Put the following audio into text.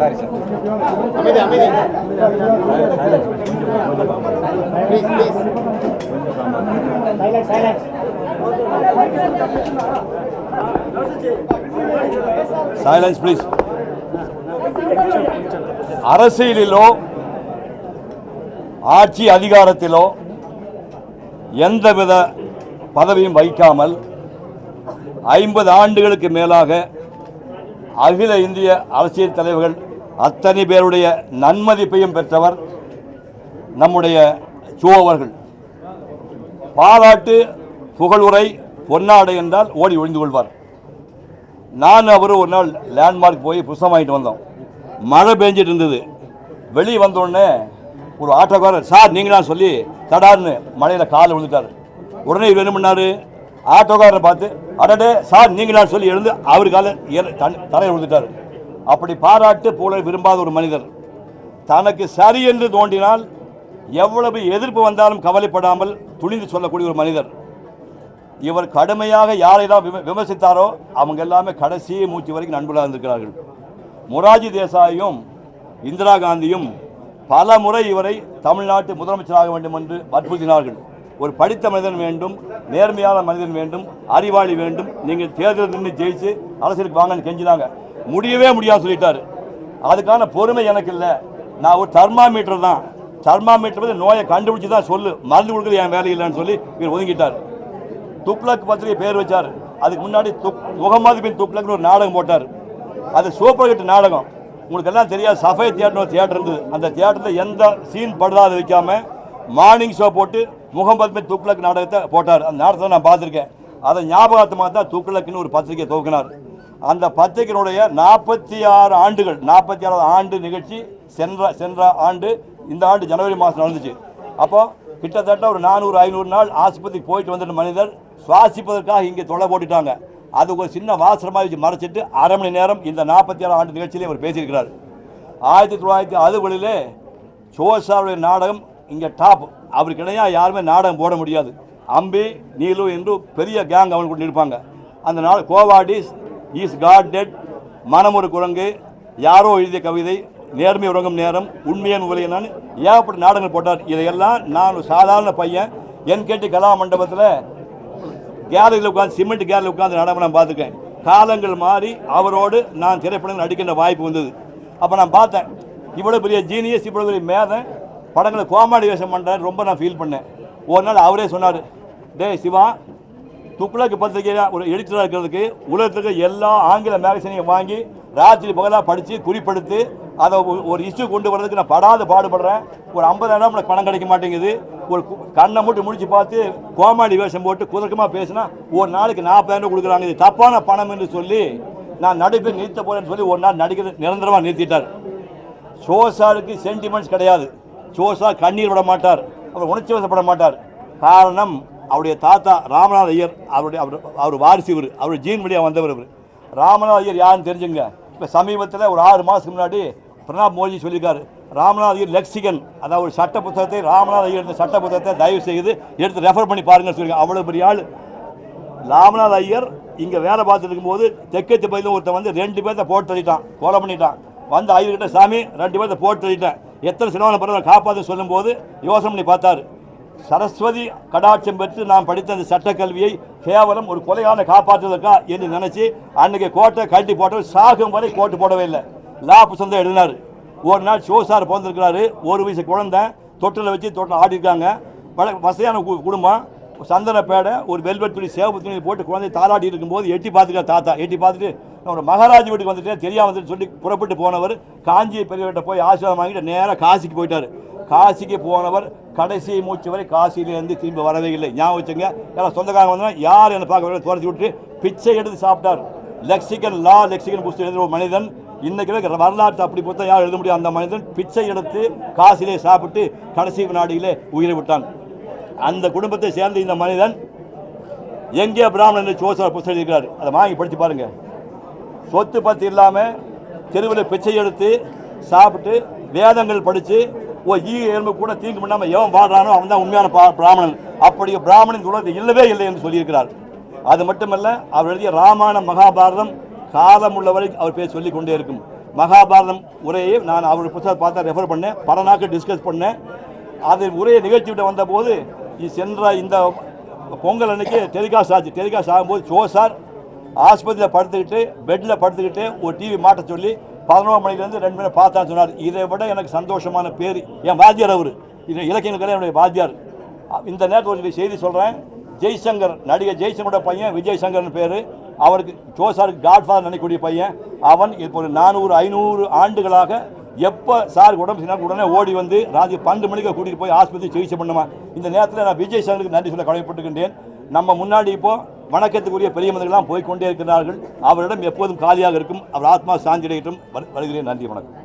Sorry sir அமைதி அமைதி. Please please silence please அரசியலிலோ ஆட்சி அதிகாரத்திலோ எந்தவித பதவியும் வகிக்காமல் ஐம்பது ஆண்டுகளுக்கு மேலாக அகில இந்திய அரசியல் தலைவர்கள் அத்தனை பேருடைய நன்மதிப்பையும் பெற்றவர் நம்முடைய சோ அவர்கள் பாராட்டு புகழுரை பொன்னாடை என்றால் ஓடி ஒழிந்து கொள்வார். நான் அவர் ஒரு நாள் லேண்ட்மார்க் போய் புஸ்தம் வாங்கிட்டு வந்தோம். மழை பெஞ்சிட்டு இருந்தது. வெளியே வந்தோடனே ஒரு ஆட்டோக்காரர் சார் நீங்களா சொல்லி தடார்னு மழையில் காலை விழுந்துட்டார். உடனே இவர் என்ன பண்ணார்? ஆட்டோக்காரரை பார்த்து அடடே சார் நீங்களா சொல்லி எழுந்து அவர் காலை தலையில் விழுந்துட்டார். அப்படி பாராட்டு புகழை விரும்பாத ஒரு மனிதர். தனக்கு சரி என்று தோன்றினால் எவ்வளவு எதிர்ப்பு வந்தாலும் கவலைப்படாமல் துணிந்து சொல்லக்கூடிய ஒரு மனிதர். இவர் கடுமையாக யாரை விம- விமர்சித்தாரோ அவங்க எல்லாமே கடைசி மூச்சு வரைக்கும் நண்பர்களாக இருந்திருக்கிறார்கள். மொராஜி தேசாயும் இந்திரா காந்தியும் பல முறை இவரை தமிழ்நாட்டு முதலமைச்சராக வேண்டும் என்று வற்புறுத்தினார்கள். ஒரு படித்த மனிதன் வேண்டும் நேர்மையான மனிதன் வேண்டும் அறிவாளி வேண்டும் நீங்கள் தேர்தல் நின்று ஜெயிச்சு அரசியலுக்கு வாங்கன்னு கெஞ்சினாங்க. முடியவே முடியாது சொல்லிட்டாரு. அதுக்கான பொறுமை எனக்கு இல்லை. நான் ஒரு தர்மாமீட்டர் தான். தர்மாமீட்டர் வந்து நோயை கண்டுபிடிச்சி தான் சொல்லு. மருந்து கொடுக்குறது என் வேலை இல்லைன்னு சொல்லி இவர் ஒதுங்கிட்டார். துப்ளக் பத்திரிகை பேர் வச்சார். அதுக்கு முன்னாடி துக் முகமது பின் துப்ளக்னு ஒரு நாடகம் போட்டார். அது சூப்பர் ஹிட் நாடகம். உங்களுக்கு எல்லாம் தெரியாது. சஃபை தியேட்டர் ஒரு தியேட்டர் இருந்தது. அந்த தியேட்டரில் எந்த சீன் படுதாத வைக்காம மார்னிங் ஷோ போட்டு முகமது பின் துக்ளக் நாடகத்தை போட்டார். அந்த நாடகத்தை நான் பார்த்துருக்கேன். அதை ஞாபகார்த்தமாக தான் துக்ளக்னு ஒரு பத்திரிகை துவக்கினார். அந்த பத்திரிகையினுடைய நாற்பத்தி ஆறு ஆண்டுகள் நாற்பத்தி ஆறாவது ஆண்டு நிகழ்ச்சி சென்ற சென்ற ஆண்டு இந்த ஆண்டு ஜனவரி மாதம் நடந்துச்சு. அப்போ கிட்டத்தட்ட ஒரு நானூறு ஐநூறு நாள் ஆஸ்பத்திரிக்கு போயிட்டு வந்துட்ட மனிதர் சுவாசிப்பதற்காக இங்கே தொலை போட்டுட்டாங்க. அது ஒரு சின்ன வாசனமாக வச்சு மறைச்சிட்டு அரை மணி நேரம் இந்த நாற்பத்தி ஆறு ஆண்டு நிகழ்ச்சியிலே அவர் பேசியிருக்கிறார். ஆயிரத்தி தொள்ளாயிரத்தி அறுபதுகளிலே சோசாவுடைய நாடகம் இங்கே டாப் அவருக்கு இணையாக யாருமே நாடகம் போட முடியாது. அம்பி நீலு என்று பெரிய கேங் அவன் கொண்டு இருப்பாங்க. அந்த நாள் கோவாடிஸ் இஸ் காட் டெட் மனமொரு குரங்கு. யாரோ எழுதிய கவிதை நேர்மை உறங்கும் நேரம் உண்மையான உலை நான் ஏகப்பட்ட நாடகங்கள் போட்டார். இதையெல்லாம் நான் ஒரு சாதாரண பையன். என் கேட்டு கலா மண்டபத்தில் கேலரியில் உட்காந்து சிமெண்ட் கேலரியில் உட்காந்து நாடகம் நான் பார்த்துருக்கேன். காலங்கள் மாறி அவரோடு நான் திரைப்படங்கள் நடிக்கின்ற வாய்ப்பு வந்தது. அப்போ நான் பார்த்தேன். இவ்வளோ பெரிய ஜீனியஸ் இவ்வளோ பெரிய மேதன் படங்களை கோமாடி வேஷம் பண்ணுறேன் ரொம்ப நான் ஃபீல் பண்ணேன். ஒரு நாள் அவரே சொன்னார் டே சிவா துக்ளக் பத்திரிகையில் ஒரு எடிட்டராக இருக்கிறதுக்கு உலகத்துக்கு எல்லா ஆங்கில மேகசினையும் வாங்கி ராத்திரி பகலாக படித்து குறிப்பெடுத்து அதை ஒரு- இஷ்யூ கொண்டு வர்றதுக்கு நான் படாத பாடுபடுறேன். ஒரு ஐம்பதாயிரம் எனக்கு பணம் கிடைக்க மாட்டேங்குது. ஒரு கண்ணை மூட்டு முடிச்சு பார்த்து கோமாளி வேஷம் போட்டு குதர்க்கமாக பேசினா ஒரு நாளைக்கு நாற்பதாயிரம் கொடுக்குறாங்க. இது தப்பான பணம் என்று சொல்லி நான் நடிப்பை நிறுத்த போகிறேன்னு சொல்லி ஒரு நாள் நடிக்கிற நிரந்தரமாக நிறுத்திட்டார். சோசாருக்கு சென்டிமெண்ட்ஸ் கிடையாது. சோசா கண்ணீர் விட மாட்டார் அவர் உணர்ச்சி வசப்பட மாட்டார். காரணம் அவருடைய தாத்தா ராமநாத ஐயர் அவருடைய அவர் அவர் வாரிசு இவர் அவர் ஜீன் வழியாக வந்தவர் இவர். ராமநாத ஐயர் யாருன்னு தெரிஞ்சுங்க. இப்போ சமீபத்தில் ஒரு ஆறு மாதத்துக்கு முன்னாடி பிரணாப் மோடி சொல்லியிருக்காரு. ராமநாத ஐயர் லெக்சிகன் அதாவது ஒரு சட்ட புத்தகத்தை ராமநாத ஐயர் இந்த சட்ட புத்தகத்தை தயவு செய்து எடுத்து ரெஃபர் பண்ணி பாருங்கன்னு சொல்லியிருக்காங்க. அவ்வளோ பெரிய ஆள். ராமநாத ஐயர் இங்கே வேலை பார்த்துட்டு இருக்கும்போது தெற்கத்து பகுதியில் ஒருத்தன் வந்து ரெண்டு பேர்த்த போட்டு தள்ளிட்டான். கொலை பண்ணிட்டான். வந்து ஐயர்கிட்ட சாமி ரெண்டு பேர்த்த போட்டு தள்ளிட்டேன். எத்தனை சிலவான பிறகு காப்பாற்ற சொல்லும்போது யோசனை பண்ணி பார்த்தாரு. சரஸ்வதி கடாட்சம் பெற்று நான் படித்த அந்த சட்டக்கல்வியை கேவலம் ஒரு கொலையான காப்பாற்றுவதற்கா என்று நினைச்சு அன்னைக்கு கோட்டை கட்டி போட்டவர் சாகும் வரை கோட்டு போடவே இல்லை. லா புத்தகம் எழுதினார். ஒரு நாள் ஷோசார் பிறந்திருக்கிறாரு. ஒரு வயசு குழந்தை தொட்டில் வச்சு தொட்டில் ஆடிருக்காங்க பல வசதியான கு- குடும்பம். சந்தன பேடை ஒரு வெல்வெட் துணி சேவப்பு துணி போட்டு குழந்தை தாளாட்டி இருக்கும்போது எட்டி பார்த்துக்க தாத்தா. எட்டி பார்த்துட்டு நான் ஒரு மகாராஜ் வீட்டுக்கு வந்துட்டேன் தெரியாம வந்துட்டு சொல்லி புறப்பட்டு போனவர். காஞ்சி பெரியவர்கிட்ட போய் ஆசீர்வாதம் வாங்கிட்டு நேராக காசிக்கு போயிட்டார். காசிக்கு போனவர் கடைசி மூச்சு வரை காசியிலேருந்து திரும்பி வரவே இல்லை. ஞாபகம் வச்சுங்க யாரும் சொந்தக்காரங்க வந்தா யார் என்ன பார்க்க துரத்தி விட்டு பிச்சை எடுத்து சாப்பிட்டார். லெக்சிகன் லா லெக்சிகன் புஸ்தகம் எழுதுகிற ஒரு மனிதன் இன்னைக்கு வரலாற்று அப்படி புத்தகம் யார் எழுத முடியும்? அந்த மனிதன் பிச்சை எடுத்து காசிலே சாப்பிட்டு கடைசி நாடியிலே உயிரை விட்டான். அந்த குடும்பத்தை சேர்ந்த இந்த மனிதன் எங்கே பிராமணன் என்று சோசர் புத்தகம் இருக்கிறார் அதை வாங்கி படித்து பாருங்க. சொத்து பத்து இல்லாமல் தெருவில் பிச்சை எடுத்து சாப்பிட்டு வேதங்கள் படித்து ஓ ஈ எலும்பு கூட தீங்கு பண்ணாமல் எவன் வாழ்றானோ அவன் தான் உண்மையான பிராமணன். அப்படி பிராமணன் உலகத்தில் இல்லவே இல்லை என்று சொல்லியிருக்கிறார். அது மட்டுமல்ல அவர் எழுதிய ராமாயண மகாபாரதம் காலம் உள்ளவரை அவர் பேர் சொல்லிக் கொண்டே இருக்கும். மகாபாரதம் உரையை நான் அவருடைய புத்தகத்தை பார்த்தா ரெஃபர் பண்ணேன். பல நாட்கள் டிஸ்கஸ் பண்ணேன். அது உரையை நிகழ்ச்சி விட்டு வந்தபோது சென்ற இந்த பொங்கல் அன்னைக்கு டெலிகாஸ்ட் ஆச்சு டெலிகாஸ்ட் ஆகும்போது சோ சார் ஆஸ்பத்திரியில் படுத்துக்கிட்டு பெட்டில் படுத்துக்கிட்டு ஒரு டிவி மாட்ட சொல்லி பதினோரு மணிலேருந்து ரெண்டு மணி பார்த்தான்னு சொன்னார் இதை விட எனக்கு சந்தோஷமான பேர் என் வாத்தியார் அவர் இது இலக்கியங்களுக்கெல்லாம் என்னுடைய வாத்தியார் இந்த நேரத்தில் ஒரு செய்தி சொல்கிறேன் ஜெய்சங்கர் நடிகர் ஜெய்சங்கரோட பையன் விஜய் சங்கர்னு பேர் அவருக்கு ஜோசாருக்கு காட்ஃபாதர் நினைக்கக்கூடிய பையன் அவன் இப்போ ஒரு நானூறு ஐநூறு ஆண்டுகளாக எப்போ சார் உடம்பு சரியில்லை உடனே ஓடி வந்து ராஜி பன்னெண்டு மணிக்கு கூட்டிகிட்டு போய் ஆஸ்பத்திரி சிகிச்சை பண்ணுமா? இந்த நேரத்தில் நான் விஜய் சாருக்கு நன்றி சொல்ல கடமைப்பட்டுக்கின்றேன் நம்ம முன்னாடி இப்போ வணக்கத்துக்குரிய பெரிய மனிதர்கள்லாம் போய் கொண்டே இருக்கிறார்கள். அவரிடம் எப்போதும் காலியாக இருக்கும். அவர் ஆத்மா சாந்தியடையட்டும். வருகிறேன். நன்றி வணக்கம்.